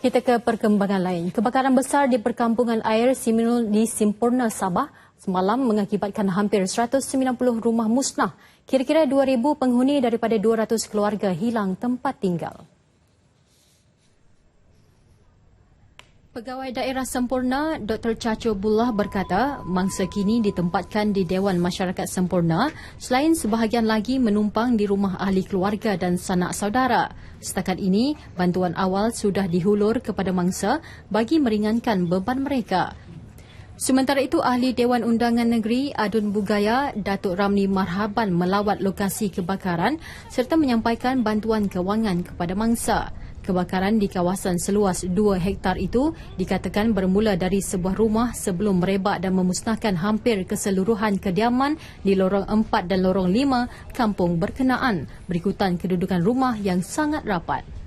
Kita ke perkembangan lain. Kebakaran besar di perkampungan air Siminul di Simpurna, Sabah semalam mengakibatkan hampir 190 rumah musnah. Kira-kira 2,000 penghuni daripada 200 keluarga hilang tempat tinggal. Pegawai Daerah Sempurna Dr. Caco Bullah berkata mangsa kini ditempatkan di Dewan Masyarakat Sempurna selain sebahagian lagi menumpang di rumah ahli keluarga dan sanak saudara. Setakat ini, bantuan awal sudah dihulur kepada mangsa bagi meringankan beban mereka. Sementara itu, Ahli Dewan Undangan Negeri Adun Bugaya Datuk Ramli Marhaban melawat lokasi kebakaran serta menyampaikan bantuan kewangan kepada mangsa. Kebakaran di kawasan seluas 2 hektar itu dikatakan bermula dari sebuah rumah sebelum merebak dan memusnahkan hampir keseluruhan kediaman di lorong 4 dan lorong 5 kampung berkenaan berikutan kedudukan rumah yang sangat rapat.